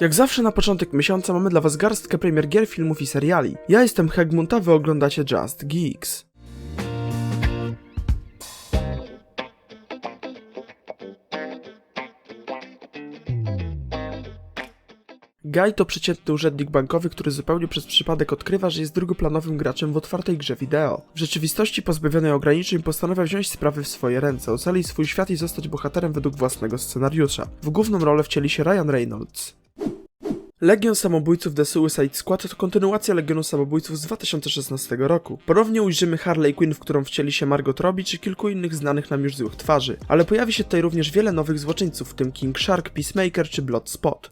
Jak zawsze na początek miesiąca mamy dla was garstkę premier gier, filmów i seriali. Ja jestem Hegmund, a wy oglądacie Just Geeks. Guy to przeciętny urzędnik bankowy, który zupełnie przez przypadek odkrywa, że jest drugoplanowym graczem w otwartej grze wideo. W rzeczywistości pozbawionej ograniczeń postanawia wziąć sprawy w swoje ręce, ocalić swój świat i zostać bohaterem według własnego scenariusza. W główną rolę wcieli się Ryan Reynolds. Legion Samobójców The Suicide Squad to kontynuacja Legionu Samobójców z 2016 roku. Ponownie ujrzymy Harley Quinn, w którą wcieli się Margot Robbie, czy kilku innych znanych nam już złych twarzy. Ale pojawi się tutaj również wiele nowych złoczyńców, w tym King Shark, Peacemaker czy Bloodspot.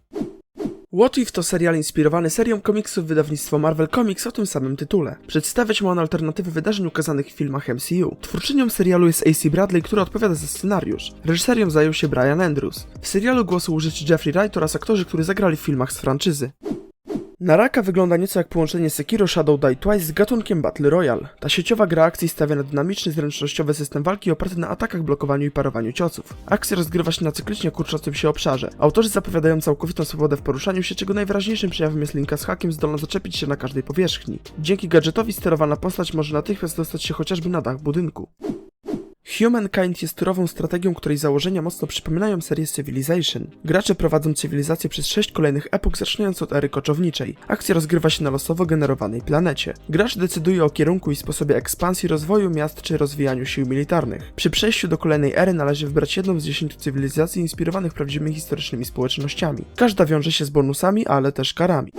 What If to serial inspirowany serią komiksów wydawnictwa Marvel Comics o tym samym tytule. Przedstawiać ma on alternatywę wydarzeń ukazanych w filmach MCU. Twórczynią serialu jest AC Bradley, która odpowiada za scenariusz. Reżyserią zajął się Brian Andrews. W serialu głosu użyczy Jeffrey Wright oraz aktorzy, którzy zagrali w filmach z franczyzy. Naraka wygląda nieco jak połączenie Sekiro Shadow Die Twice z gatunkiem Battle Royale. Ta sieciowa gra akcji stawia na dynamiczny, zręcznościowy system walki oparty na atakach, blokowaniu i parowaniu ciosów. Akcja rozgrywa się na cyklicznie kurczącym się obszarze. Autorzy zapowiadają całkowitą swobodę w poruszaniu się, czego najwyraźniejszym przejawem jest linka z hakiem zdolna zaczepić się na każdej powierzchni. Dzięki gadżetowi sterowana postać może natychmiast dostać się chociażby na dach budynku. Humankind jest turową strategią, której założenia mocno przypominają serię Civilization. Gracze prowadzą cywilizację przez sześć kolejnych epok, zaczynając od ery koczowniczej. Akcja rozgrywa się na losowo generowanej planecie. Gracz decyduje o kierunku i sposobie ekspansji, rozwoju miast czy rozwijaniu sił militarnych. Przy przejściu do kolejnej ery należy wybrać jedną z dziesięciu cywilizacji inspirowanych prawdziwymi historycznymi społecznościami. Każda wiąże się z bonusami, ale też karami.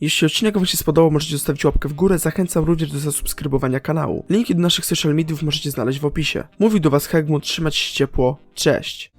Jeśli odcinek Wam się spodobał, możecie zostawić łapkę w górę, zachęcam również do zasubskrybowania kanału. Linki do naszych social mediów możecie znaleźć w opisie. Mówił do Was Hegmund, trzymać się ciepło, cześć!